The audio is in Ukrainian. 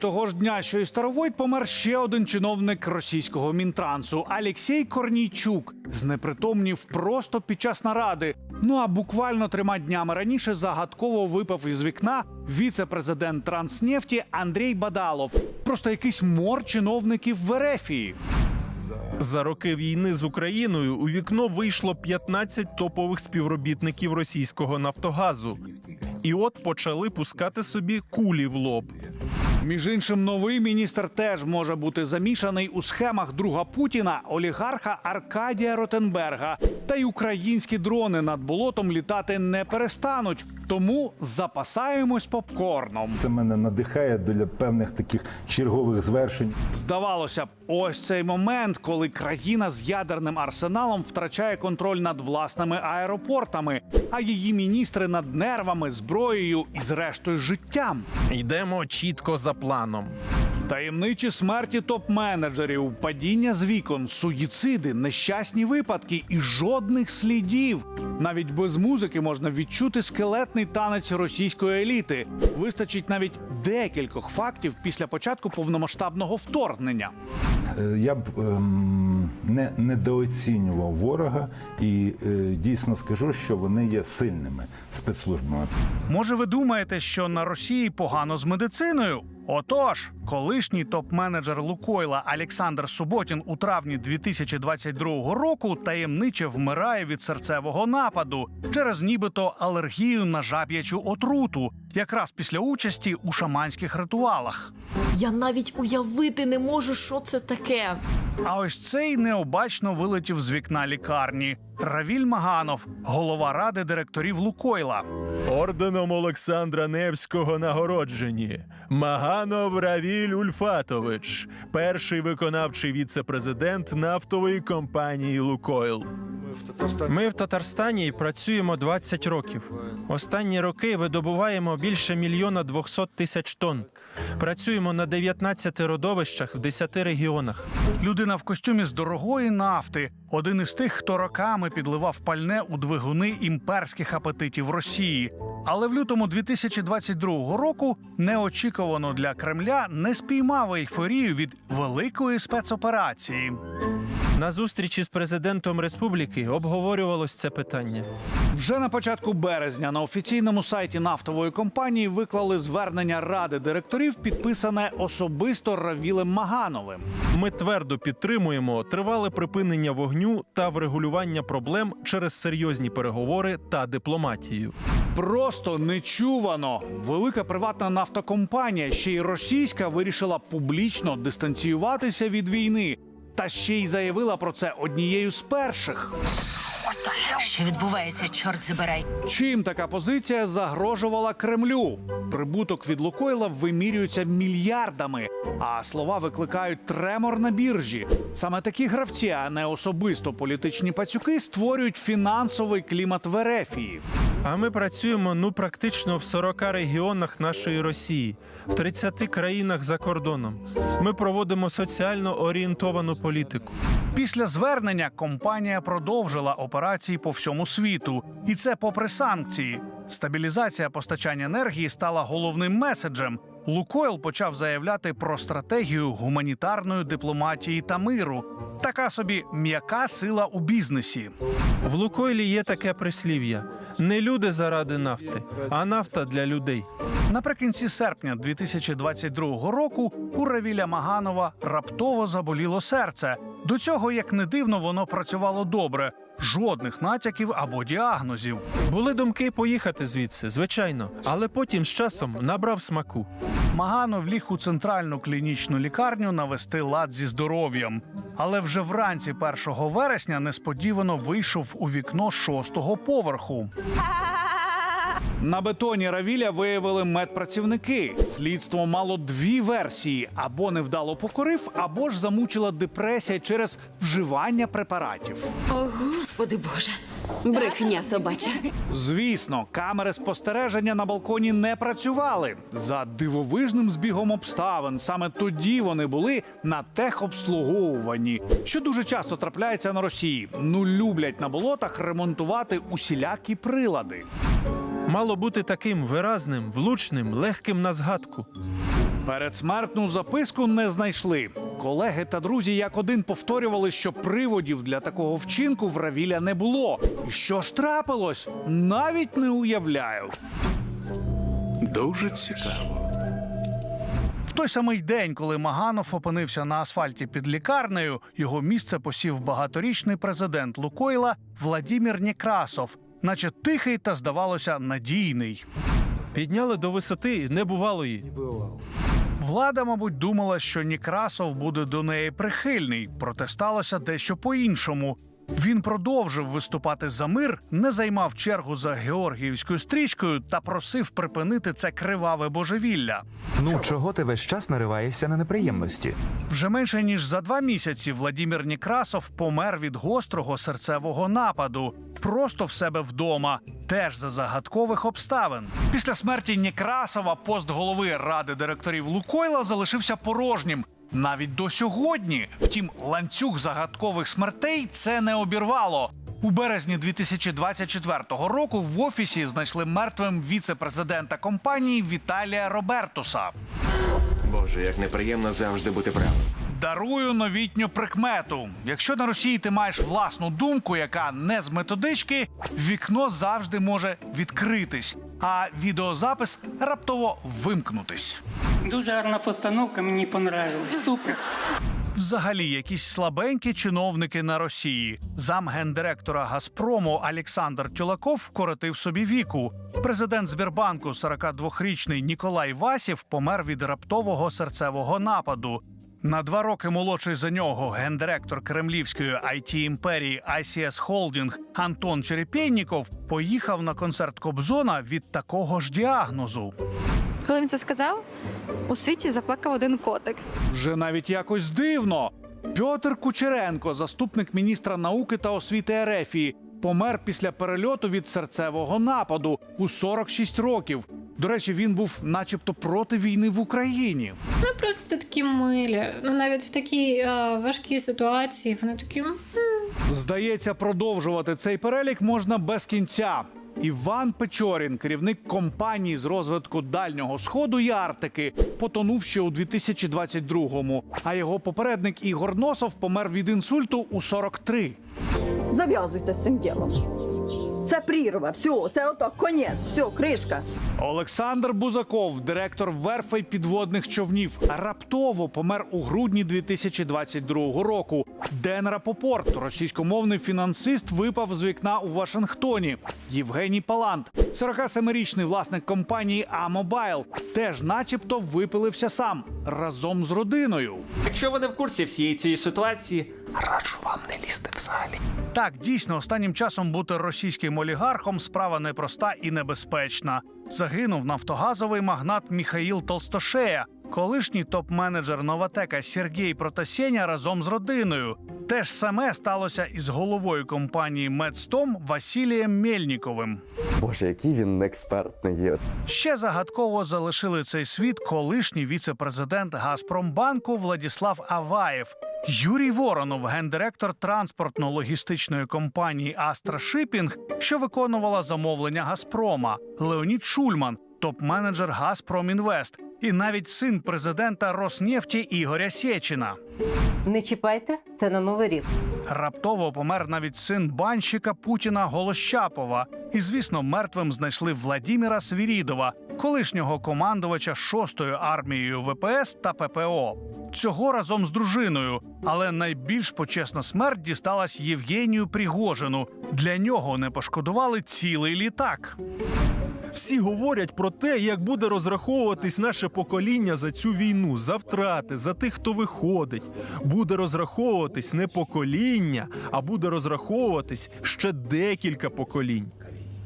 Того ж дня, що і Старовойт, помер ще один чиновник російського мінтрансу Алексій Корнійчук. Знепритомнів просто під час наради. Ну а буквально трьома днями раніше загадково випав із вікна віце-президент Транснефті Андрій Бадалов. Просто якийсь мор чиновників в Ерефії. За роки війни з Україною у вікно вийшло 15 топових співробітників російського Нафтогазу. І от почали пускати собі кулі в лоб. Між іншим, новий міністр теж може бути замішаний у схемах друга Путіна, олігарха Аркадія Ротенберга. Та й українські дрони над болотом літати не перестануть. Тому запасаємось попкорном. Це мене надихає для певних таких чергових звершень. Здавалося б, ось цей момент, коли країна з ядерним арсеналом втрачає контроль над власними аеропортами, а її міністри над нервами, зброєю і, зрештою, життям. Йдемо чітко за планом. Таємничі смерті топ-менеджерів, падіння з вікон, суїциди, нещасні випадки і жодних слідів. Навіть без музики можна відчути скелетний танець російської еліти. Вистачить навіть декількох фактів після початку повномасштабного вторгнення. Е, Я б ем, не недооцінював ворога і е, дійсно скажу, що вони є сильними спецслужбами. Може, ви думаєте, що на Росії погано з медициною? Отож, колишній топ-менеджер Лукойла Олександр Суботін у травні 2022 року таємниче вмирає від серцевого нападу через нібито алергію на жаб'ячу отруту, якраз після участі у шаманських ритуалах. Я навіть уявити не можу, що це таке. А ось цей необачно вилетів з вікна лікарні. Равіль Маганов, голова ради директорів Лукойла. Орденом Олександра Невського нагороджені Маганов Равіль Ульфатович, перший виконавчий віце-президент нафтової компанії Лукойл. Ми в Татарстані працюємо 20 років. Останні роки видобуваємо більше мільйона 200 тисяч тонн. Працюємо на 19 родовищах в 10 регіонах. Людина в костюмі з дорогої нафти, один із тих, хто роками підливав пальне у двигуни імперських апетитів Росії. Але в лютому 2022 року неочікувано для Кремля не спіймав ейфорію від великої спецоперації. На зустрічі з президентом республіки обговорювалось це питання. Вже на початку березня на офіційному сайті нафтової компанії виклали звернення ради директорів, підписане особисто Равілем Магановим. Ми твердо підтримуємо тривале припинення вогню та врегулювання проблем через серйозні переговори та дипломатію. Просто нечувано. Велика приватна нафтокомпанія, ще й російська, вирішила публічно дистанціюватися від війни. Та ще й заявила про це однією з перших. Що відбувається, чорт забирай? Чим така позиція загрожувала Кремлю? Прибуток від Лукойла вимірюється мільярдами, а слова викликають тремор на біржі. Саме такі гравці, а не особисто політичні пацюки, створюють фінансовий клімат в Ерефії. А ми працюємо ну практично в 40 регіонах нашої Росії, в 30 країнах за кордоном. Ми проводимо соціально орієнтовану політику. Після звернення компанія продовжила операції по всьому світу, і це попри санкції. Стабілізація постачання енергії стала головним меседжем. Лукойл почав заявляти про стратегію гуманітарної дипломатії та миру. Така собі м'яка сила у бізнесі. В Лукойлі є таке прислів'я: не люди заради нафти, а нафта для людей. Наприкінці серпня 2022 року у Равіля Маганова раптово заболіло серце. До цього, як не дивно, воно працювало добре. Жодних натяків або діагнозів. Були думки поїхати звідси, звичайно, але потім з часом набрав смаку. Маганов ліг у центральну клінічну лікарню навести лад зі здоров'ям. Але вже вранці 1 вересня несподівано вийшов у вікно шостого поверху. На бетоні Равіля виявили медпрацівники. Слідство мало дві версії: або невдало покорив, або ж замучила депресія через вживання препаратів. О, господи Боже. Брехня собача. Звісно, камери спостереження на балконі не працювали за дивовижним збігом обставин. Саме тоді вони були на техобслуговуванні, що дуже часто трапляється на Росії. Ну люблять на болотах ремонтувати усілякі прилади. Мало бути таким виразним, влучним, легким на згадку. Передсмертну записку не знайшли. Колеги та друзі як один повторювали, що приводів для такого вчинку в Равіля не було. І що ж трапилось? Навіть не уявляю. Дуже цікаво. В той самий день, коли Маганов опинився на асфальті під лікарнею, його місце посів багаторічний президент Лукойла Владімір Некрасов, наче тихий та, здавалося, надійний. Підняли до висоти небувалої. Влада, мабуть, думала, що Нікрасов буде до неї прихильний, проте сталося дещо по-іншому. Він продовжив виступати за мир, не займав чергу за Георгіївською стрічкою та просив припинити це криваве божевілля. Ну чого ти весь час нариваєшся на неприємності? Вже менше ніж за два місяці Владімір Некрасов помер від гострого серцевого нападу, просто в себе вдома, теж за загадкових обставин. Після смерті Некрасова пост голови ради директорів Лукойла залишився порожнім. Навіть до сьогодні. Втім, ланцюг загадкових смертей це не обірвало. У березні 2024 року в офісі знайшли мертвим віце-президента компанії Віталія Робертуса. Боже, як неприємно завжди бути правим. Дарую новітню прикмету. Якщо на Росії ти маєш власну думку, яка не з методички, вікно завжди може відкритись, а відеозапис раптово вимкнутись. Дуже гарна постановка, мені понравилась. Супер. Взагалі, якісь слабенькі чиновники на Росії. Замгендиректора Газпрому Олександр Тюлаков вкоротив собі віку. Президент Збірбанку, 42-річний Ніколай Васів, помер від раптового серцевого нападу. На два роки молодший за нього гендиректор кремлівської it імперії ICS Holding Антон Черепєнніков поїхав на концерт Кобзона від такого ж діагнозу. Коли він це сказав, у світі заплакав один котик. Вже навіть якось дивно. Пьотр Кучеренко, заступник міністра науки та освіти Ерефії, помер після перельоту від серцевого нападу у 46 років. До речі, він був, начебто, проти війни в Україні. Ну просто такі милі. Ну навіть в такій е, важкій ситуації вони такі. «М, Здається, продовжувати цей перелік можна без кінця. Іван Печорін, керівник компанії з розвитку дальнього сходу і Арктики, потонув ще у 2022-му. А його попередник Ігор Носов помер від інсульту у 43. Зав'язуйте з цим ділом. Це прірва, все, це ото конець, все, кришка. Олександр Бузаков, директор верфей підводних човнів, раптово помер у грудні 2022 року. Ден Рапопорт, російськомовний фінансист, випав з вікна у Вашингтоні. Євгеній Палант, 47-річний власник компанії Амобайл, теж, начебто, випилився сам разом з родиною. Якщо ви не в курсі всієї цієї ситуації, раджу вам не лізти взагалі. Так, дійсно, останнім часом бути російським олігархом справа непроста і небезпечна. Загинув нафтогазовий магнат Міхаїл Толстошея, колишній топ-менеджер Новатека Сергій Протасєня разом з родиною. Те ж саме сталося із головою компанії Медстом Василієм Мельніковим. Боже, який він експертний є. Ще загадково залишили цей світ колишній віце-президент Газпромбанку Владіслав Аваєв. Юрій Воронов, гендиректор транспортно-логістичної компанії Астра Шипінг, що виконувала замовлення Газпрома, Леонід Шульман, топ-менеджер Газпромінвест, і навіть син президента Роснефті Ігоря Сєчина. Не чіпайте, це на новий рік. Раптово помер навіть син банщика Путіна Голощапова. І, звісно, мертвим знайшли Владіміра Свірідова, колишнього командувача 6-ї армією ВПС та ППО. Цього разом з дружиною. Але найбільш почесна смерть дісталась Євгенію Пригожину. Для нього не пошкодували цілий літак. Всі говорять про те, як буде розраховуватись наше покоління за цю війну, за втрати, за тих, хто виходить. Буде розраховуватись не покоління, а буде розраховуватись ще декілька поколінь.